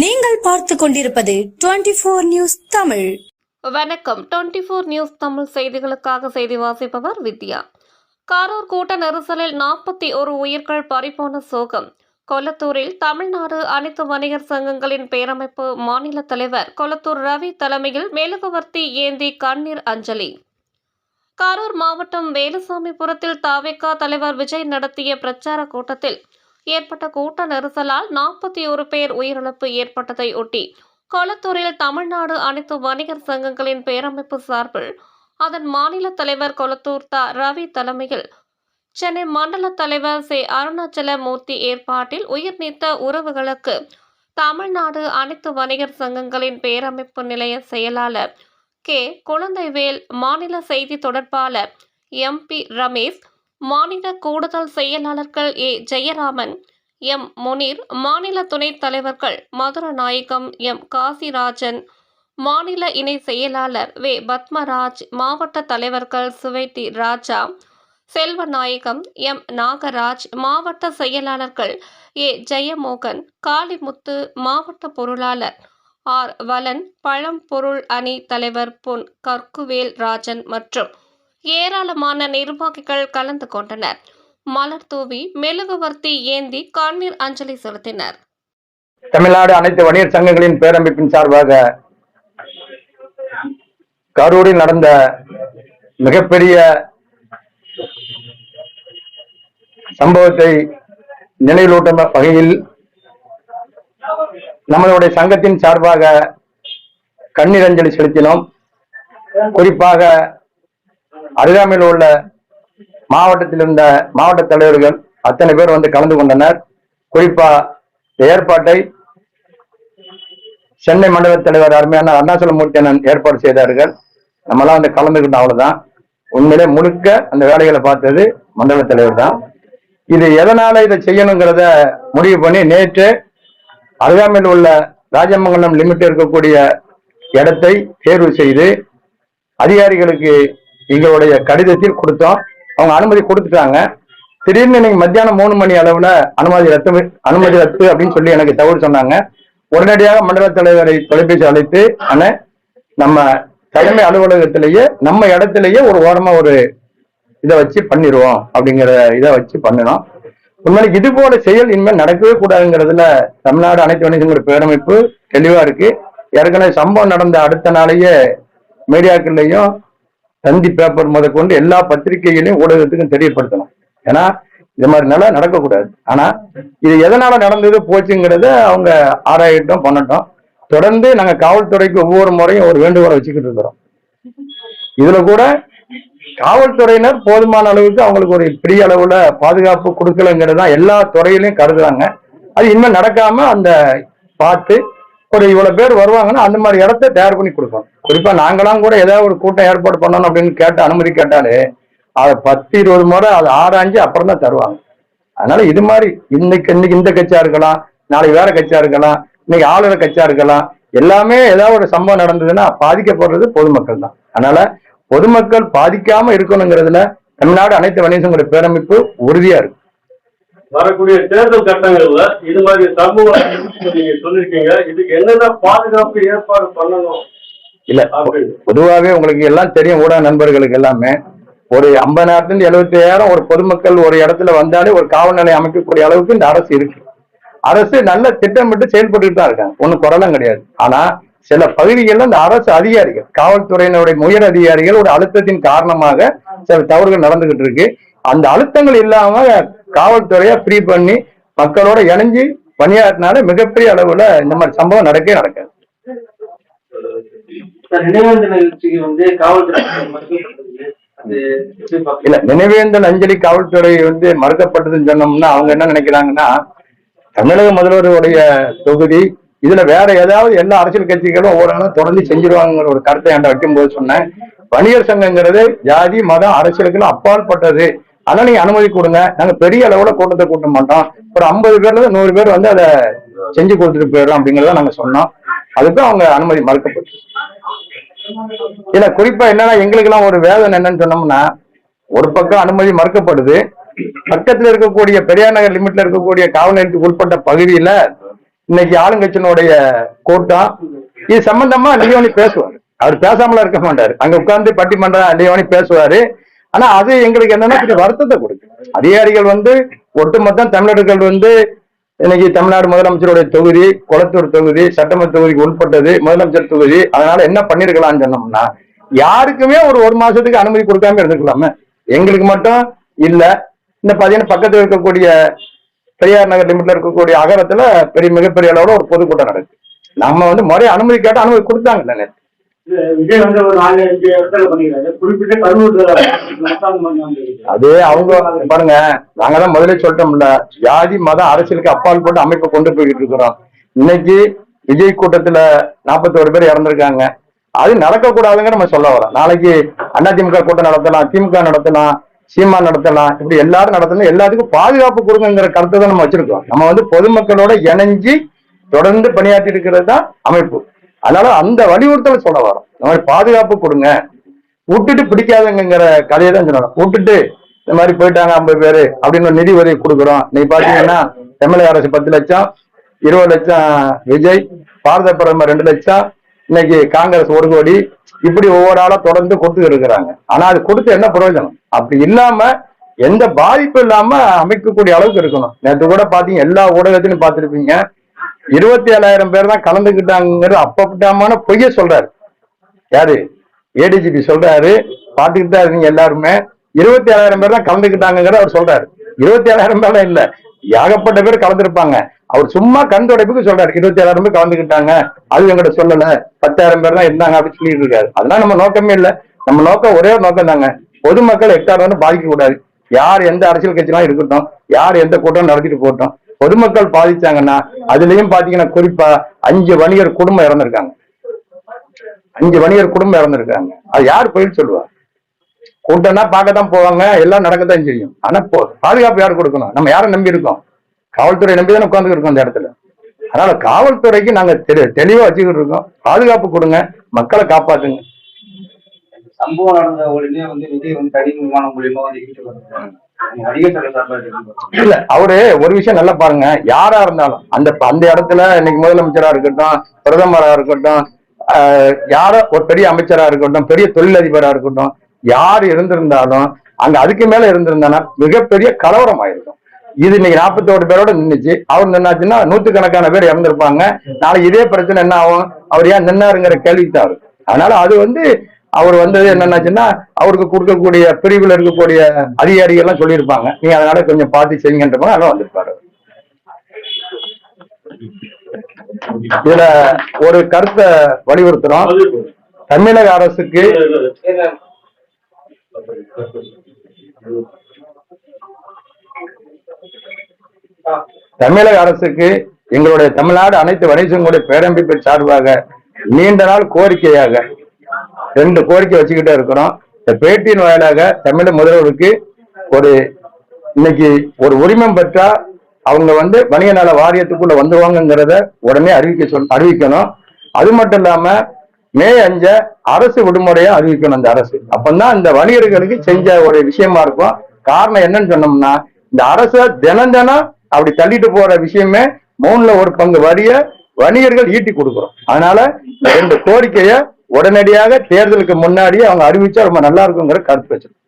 நீங்கள் பார்த்து கொண்டிருப்பது டுவெண்டி போர் நியூஸ் தமிழ். வணக்கம். டுவெண்ட்டி ஃபோர் நியூஸ் தமிழ் செய்திகளுக்காக செய்தி வாசிப்பவர் வித்யா. காரூர் கூட்ட நெரிசலில் நாற்பத்தி ஒரு உயிர்கள் பறிபோன சோகம். கொளத்தூரில் தமிழ்நாடு அனைத்து வணிகர் சங்கங்களின் பேரமைப்பு மாநில தலைவர் கொளத்தூர் ரவி தலைமையில் மேலுகவர்த்தி ஏந்தி கண்ணீர் அஞ்சலி. காரூர் மாவட்டம் வேலுசாமிபுரத்தில் தாவேக்கா தலைவர் விஜய் நடத்திய பிரச்சார கூட்டத்தில் ஏற்பட்ட கூட்ட நெரிசலால் நாற்பத்தி ஒரு பேர் உயிரிழப்பு ஏற்பட்டதை ஒட்டி கொளத்தூரில் தமிழ்நாடு அனைத்து வணிகர் சங்கங்களின் பேரமைப்பு சார்பில் அதன் மாநில தலைவர் கொளத்தூர் த ரவி தலைமையில் சென்னை மண்டல தலைவர் சே அருணாச்சல மூர்த்தி ஏற்பாட்டில் உயிர் நீத்த உறவுகளுக்கு தமிழ்நாடு அனைத்து வணிகர் சங்கங்களின் பேரமைப்பு நிலைய செயலாளர் கே. குழந்தைவேல் மாநில செய்தி தொடர்பாளர் எம்பி ரமேஷ் மாநில கூடுதல் செயலாளர்கள் ஏ. ஜெயராமன் எம். முனீர் மாநில துணைத் தலைவர்கள் மதுரநாயகம் எம். காசிராஜன் மாநில இணை செயலாளர் வே. பத்மராஜ் மாவட்ட தலைவர்கள் சுவைத்தி ராஜா செல்வநாயகம் எம். நாகராஜ் மாவட்ட செயலாளர்கள் ஏ. ஜெயமோகன் காளிமுத்து மாவட்ட பொருளாளர் ஆர். வலன் பழம்பொருள் அணி தலைவர் பொன் கற்குவேல் ராஜன் மற்றும் ஏராளமான நிர்வாகிகள் கலந்து கொண்டனர். மலர் தூவி மெழுகுவர்த்தி ஏந்தி கண்ணீர் அஞ்சலி செலுத்தினர். தமிழ்நாடு அனைத்து வணிகர் சங்கங்களின் பேரமைப்பின் சார்பாக கரூரில் நடந்த மிகப்பெரிய சம்பவத்தை நினைவூட்டும் வகையில் நம்மளுடைய சங்கத்தின் சார்பாக கண்ணீர் அஞ்சலி செலுத்தினோம். குறிப்பாக அருகாமையில் உள்ள மாவட்டத்தில் இருந்த மாவட்ட தலைவர்கள் அத்தனை பேர் வந்து கலந்து கொண்டனர். குறிப்பா ஏற்பாட்டை சென்னை மண்டல தலைவர் அருமையான அருணாச்சலமூர்த்தி அண்ணன் ஏற்பாடு செய்தார்கள். நம்மளாம் வந்து கலந்துக்கிட்டோம் அவ்வளவுதான். உண்மையிலே முழுக்க அந்த வேலைகளை பார்த்தது மண்டல தலைவர் தான். இது எதனால இதை செய்யணுங்கிறத முடிவு பண்ணி நேற்று அருகாமையில் உள்ள ராஜமங்கலம் லிமிட் இருக்கக்கூடிய இடத்தை தேர்வு செய்து அதிகாரிகளுக்கு எங்களுடைய கடிதத்தில் கொடுத்தோம். அவங்க அனுமதி கொடுத்துட்டாங்க. திடீர்னு இன்னைக்கு மத்தியானம் மூணு மணி அளவுல அனுமதி ரத்து அனுமதி ரத்து அப்படின்னு சொல்லி எனக்கு தகவல் சொன்னாங்க. உடனடியாக மண்டல தலைவரை தொலைபேசி அழைத்து ஆனா நம்ம தலைமை அலுவலகத்திலேயே நம்ம இடத்திலேயே ஒரு ஓரமா ஒரு இதை வச்சு பண்ணிடுவோம் அப்படிங்கிற இதை வச்சு பண்ணினோம். உண்மையில இது போல செயல் இனிமேல் நடக்கவே கூடாதுங்கிறதுல தமிழ்நாடு அனைத்து வணிகங்கள் பேரமைப்பு தெளிவா இருக்கு. ஏற்கனவே சம்பவம் நடந்த அடுத்த நாளையே மீடியாக்கள்லையும் தந்தி பேப்பர் முதற்கொண்டு எல்லா பத்திரிகைகளையும் ஊடகத்துக்கும் தெரியப்படுத்தணும். ஏன்னா இது மாதிரி நல்லா நடக்கக்கூடாது. ஆனா இது எதனால நடந்தது போச்சுங்கிறத அவங்க ஆராயட்டும் பண்ணட்டும். தொடர்ந்து நாங்க காவல்துறைக்கு ஒவ்வொரு முறையும் ஒரு வேண்டுகோளை வச்சுக்கிட்டு இருக்கிறோம். இதுல கூட காவல்துறையினர் போதுமான அளவுக்கு அவங்களுக்கு ஒரு பெரிய அளவுல பாதுகாப்பு கொடுக்கலங்கிறது தான் எல்லா துறையிலையும் கருதுறாங்க. அது இனிமேல் நடக்காம அந்த பார்த்து ஒரு இவ்வளவு பேர் வருவாங்கன்னா அந்த மாதிரி இடத்த தயார் பண்ணி கொடுக்கணும். குறிப்பா நாங்களாம் கூட ஏதாவது ஒரு கூட்டம் ஏற்பாடு பண்ணணும் அப்படின்னு கேட்டு அனுமதி கேட்டாலே அதை பத்து இருபது முறை அதை ஆராய்ஞ்சு அப்புறம் தான் தருவாங்க. அதனால இது மாதிரி இன்னைக்கு இன்னைக்கு இந்த கட்சியா இருக்கலாம் நாளைக்கு வேற கட்சியா இருக்கலாம் இன்னைக்கு ஆளுநர் கட்சியா இருக்கலாம் எல்லாமே ஏதாவது ஒரு சம்பவம் நடந்ததுன்னா பாதிக்கப்படுறது பொதுமக்கள் தான். அதனால பொதுமக்கள் பாதிக்காம இருக்கணுங்கிறதுல தமிழ்நாடு அனைத்து வணிகங்களுடைய பேரமைப்பு உறுதியா இருக்கு. வரக்கூடிய தேர்தல் கட்டங்கள்ல இது மாதிரி சமூகம் நீங்க சொல்லிருக்கீங்க. இதுக்கு என்னென்ன பாதுகாப்பு ஏற்பாடு பண்ணணும்? இல்ல பொதுவாகவே உங்களுக்கு எல்லாம் தெரியும் ஊடக நண்பர்களுக்கு எல்லாமே. ஒரு ஐம்பதாயிரத்துல இருந்து எழுபத்தி ஐயாயிரம் ஒரு பொதுமக்கள் ஒரு இடத்துல வந்தாலே ஒரு காவல் நிலையம் அமைக்கக்கூடிய அளவுக்கு இந்த அரசு இருக்கு. அரசு நல்ல திட்டமிட்டு செயல்பட்டுட்டு தான் இருக்காங்க. ஒண்ணும் குரலும் கிடையாது. ஆனா சில பகுதிகளில் இந்த அரசு அதிகாரிகள் காவல்துறையினுடைய உயர் அதிகாரிகள் ஒரு அழுத்தத்தின் காரணமாக சில தவறுகள் நடந்துகிட்டு இருக்கு. அந்த அழுத்தங்கள் இல்லாம காவல்துறையை ஃப்ரீ பண்ணி மக்களோட இணைஞ்சு பணியாற்றினால மிகப்பெரிய அளவுல இந்த மாதிரி சம்பவம் நடக்கவே நடக்காது? இல்ல நினைவேந்தல் அஞ்சலி காவல்துறை வந்து மறுக்கப்பட்டதுன்னு சொன்னோம்னா அவங்க என்ன நினைக்கிறாங்கன்னா தமிழக முதல்வருடைய தொகுதி இதுல வேற ஏதாவது எல்லா அரசியல் கட்சிகளும் ஒவ்வொரு நாளும் தொடர்ந்து செஞ்சிருவாங்கிற ஒரு கருத்தை என்கிட்ட வைக்கும்போது சொன்னேன். வணிகர் சங்கங்கிறது ஜாதி மதம் அரசியலுக்குலாம் அப்பாற்பட்டது. அதனால நீங்க அனுமதி கொடுங்க. நாங்க பெரிய அளவுல கூட்டத்தை கூட்ட மாட்டோம். ஒரு ஐம்பது பேர்ல இருந்து நூறு பேர் வந்து அதை செஞ்சு கொடுத்துட்டு போயிடும் அப்படிங்கறத நாங்க சொன்னோம். அதுக்கும் அவங்க அனுமதி மறுக்கப்பட்டு. இல்ல குறிப்பா என்னன்னா எங்களுக்கு எல்லாம் ஒரு வேதனை என்னன்னு சொன்னோம்னா ஒரு பக்கம் அனுமதி மறுக்கப்படுது. பக்கத்துல இருக்கக்கூடிய பெரியார் நகர் லிமிட்ல இருக்கக்கூடிய காவல் நிலையத்துக்கு உட்பட்ட பகுதியில இன்னைக்கு ஆளுங்கட்சியினுடைய கூட்டம். இது சம்பந்தமா லியோனி பேசுவார். அவர் பேசாமல இருக்க மாட்டாரு. அங்க உட்கார்ந்து பட்டிமன்றம் லியோனி பேசுவாரு. ஆனா அது எங்களுக்கு என்னன்னா கொஞ்சம் வருத்தத்தை கொடுக்கும். அதிகாரிகள் வந்து ஒட்டுமொத்தம் தமிழர்கள் வந்து இன்னைக்கு தமிழ்நாடு முதலமைச்சருடைய தொகுதி குளத்தூர் தொகுதி சட்டமன்ற தொகுதிக்கு உட்பட்டது முதலமைச்சர் தொகுதி அதனால என்ன பண்ணிருக்கலாம்னு சொன்னோம்னா யாருக்குமே ஒரு ஒரு மாசத்துக்கு அனுமதி கொடுக்காம இருந்துக்கலாமே எங்களுக்கு மட்டும் இல்ல இந்த பாத்தீங்கன்னா பக்கத்துல இருக்கக்கூடிய பெரியார் நகர் லிமிட்ல இருக்கக்கூடிய அகரத்துல பெரிய மிகப்பெரிய அளவுல ஒரு பொதுக்கூட்டம் நடக்குது. நம்ம வந்து முறைய அனுமதி கேட்டு அனுமதி கொடுத்தாங்க நேத்து. அதே அது அவங்க பாருங்க நாங்க தான் முதல்ல சொல்லிட்டோம்ல ஜாதி மத அரசியலுக்கு அப்பால் போட்டு அமைப்பை கொண்டு போய்கிட்டு இருக்கிறோம். இன்னைக்கு விஜய் கூட்டத்துல 41 பேர் இறந்திருக்காங்க. அது நடக்கக்கூடாதுங்க நம்ம சொல்ல வரோம். நாளைக்கு அதிமுக கூட்டம் நடத்தலாம் திமுக நடத்தலாம் சீமா நடத்தலாம் இப்படி எல்லாரும் நடத்தலாம் எல்லாத்துக்கும் பாதுகாப்பு கொடுங்கிற கருத்தை தான் நம்ம வச்சிருக்கோம். நம்ம வந்து பொதுமக்களோட இணைஞ்சு தொடர்ந்து பணியாற்றி இருக்கிறது தான் அமைப்பு. அதனால அந்த வலியுறுத்தலை சொல்ல வரோம் இந்த மாதிரி பாதுகாப்பு கொடுங்க. விட்டுட்டு பிடிக்காதுங்கிற கதையை தான் சொல்லணும் விட்டுட்டு இந்த மாதிரி போயிட்டாங்க ஐம்பது பேரு அப்படின்னு ஒரு நிதி உதவி கொடுக்குறோம். நீ பாத்தீங்கன்னா தமிழக அரசு பத்து லட்சம் இருபது லட்சம் விஜய் பாரத பிரதமர் ரெண்டு லட்சம் இன்னைக்கு காங்கிரஸ் ஒரு கோடி. இப்படி ஒவ்வொரு ஆளா தொடர்ந்து கொடுத்து இருக்கிறாங்க. ஆனா அது கொடுத்து என்ன பிரயோஜனம்? அப்படி இல்லாம எந்த பாதிப்பு இல்லாம அமைக்கக்கூடிய அளவுக்கு இருக்கணும். நேற்று கூட பாத்தீங்க எல்லா ஊடகத்திலும் பார்த்துருப்பீங்க. இருபத்தி ஏழாயிரம் பேர் தான் கலந்துக்கிட்டாங்கிறது அப்பப்பட்டாமான பொய்ய சொல்றாரு. யாரு? ஏடிஜிபி சொல்றாரு. பாத்துக்கிட்டு தான் இருக்கீங்க எல்லாருமே. இருபத்தி ஏழாயிரம் பேர் தான் கலந்துக்கிட்டாங்கிறத அவர் சொல்றாரு. இருபத்தி ஏழாயிரம் பேர்லாம் இல்ல. ஏகப்பட்ட பேர் கலந்துருப்பாங்க. அவர் சும்மா கண் துடைப்புக்கு சொல்றாரு. இருபத்தி ஏழாயிரம் பேர் கலந்துக்கிட்டாங்க. அது எங்கிட்ட சொல்லல. பத்தாயிரம் பேர் தான் இருந்தாங்க அப்படின்னு சொல்லிட்டு இருக்காரு. அதெல்லாம் நம்ம நோக்கமே இல்லை. நம்ம நோக்கம் ஒரே ஒரு நோக்கம் தாங்க. பொதுமக்கள் எக்காரணம் பாதிக்க கூடாது யார் எந்த அரசியல் கட்சிலாம் இருக்கட்டும் யார் எந்த கூட்டம் நடத்திட்டு போகட்டும் பொதுமக்கள் பாதிச்சாங்கன்னா அதுலயும் பாத்தீங்கன்னா குறிப்பா அஞ்சு வணிகர் குடும்பம் இறந்திருக்காங்க. அஞ்சு வணிகர் குடும்பம் இறந்திருக்காங்க. அது யார் போயிட்டு சொல்லுவா? கூட்டம்னா பார்க்கத்தான் போவாங்க எல்லாம் நடக்கத்தான் செய்யும். ஆனா போ- பாதுகாப்பு யார் கொடுக்கணும்? நம்ம யாரை நம்பி இருக்கோம்? காவல்துறை நம்பி தான் உட்கார்ந்து இருக்கோம் அந்த இடத்துல. அதனால காவல்துறைக்கு நாங்க தெளி- தெளிவா வச்சுக்கிட்டு இருக்கோம். பாதுகாப்பு கொடுங்க மக்களை காப்பாத்துங்க. சம்பவம் நடந்த உடனே வந்து விஜய் வந்து தனி விமானம் மூலியமா வந்து இல்ல அவரு ஒரு விஷயம் நல்லா பாருங்க. யாரா இருந்தாலும் அந்த அந்த இடத்துல இன்னைக்கு முதலமைச்சரா இருக்கட்டும் பிரதமரா இருக்கட்டும் யாரோ ஒரு பெரிய அமைச்சரா இருக்கட்டும் பெரிய தொழிலதிபரா இருக்கட்டும் யார் இருந்திருந்தாலும் அங்க அதுக்கு மேல இருந்திருந்தானா மிகப்பெரிய கலவரம் ஆயிருக்கும் இது இன்னைக்கு நாற்பத்தோரு பேரோட நின்னுச்சு. அவர் நின்னாச்சுன்னா நூத்துக்கணக்கான பேர் இறந்திருப்பாங்க. நாளைக்கு இதே பிரச்சனை என்ன ஆகும்? அவர் ஏன் நின்னாருங்கிற கேள்விக்கு தான் அதனால அது வந்து அவர் வந்தது என்னன்னாச்சுன்னா அவருக்கு கொடுக்கக்கூடிய பிரிவில் இருக்கக்கூடிய அதிகாரிகள் எல்லாம் சொல்லியிருப்பாங்க. நீ அதனால கொஞ்சம் பார்த்து செய்யுங்கன்றப்ப அதான் வந்திருப்பாரு. இதுல ஒரு கருத்தை வலியுறுத்துறோம். தமிழக அரசுக்கு தமிழக அரசுக்கு எங்களுடைய தமிழ்நாடு அனைத்து வணிகங்களுடைய பேரமைப்பு சார்பாக நீண்ட நாள் கோரிக்கையாக ரெண்டு கோரிக்கை வச்சுக்கிட்டே இருக்கிறோம். இந்த பேட்டியின் வாயிலாக தமிழக முதல்வருக்கு ஒரு இன்னைக்கு ஒரு உரிமம் பெற்றா அவங்க வந்து வணிக நல வாரியத்துக்குள்ள வந்துருவாங்கிறத உடனே அறிவிக்க சொல் அறிவிக்கணும். அது மட்டும் இல்லாம மே அஞ்ச அரசு விடுமுறையை அறிவிக்கணும் அந்த அரசு. அப்பந்தான் இந்த வணிகர்களுக்கு செஞ்ச ஒரு விஷயமா இருக்கும். காரணம் என்னன்னு சொன்னோம்னா இந்த அரச தினம் தினம் அப்படி தள்ளிட்டு போற விஷயமே மூணுல ஒரு பங்கு வரிய வணிகர்கள் ஈட்டி கொடுக்குறோம். அதனால ரெண்டு கோரிக்கையை உடனடியாக தேர்தலுக்கு முன்னாடியே அவங்க அறிவிச்சா ரொம்ப நல்லா இருக்குங்கிற கருத்து வச்சிருக்கோம்.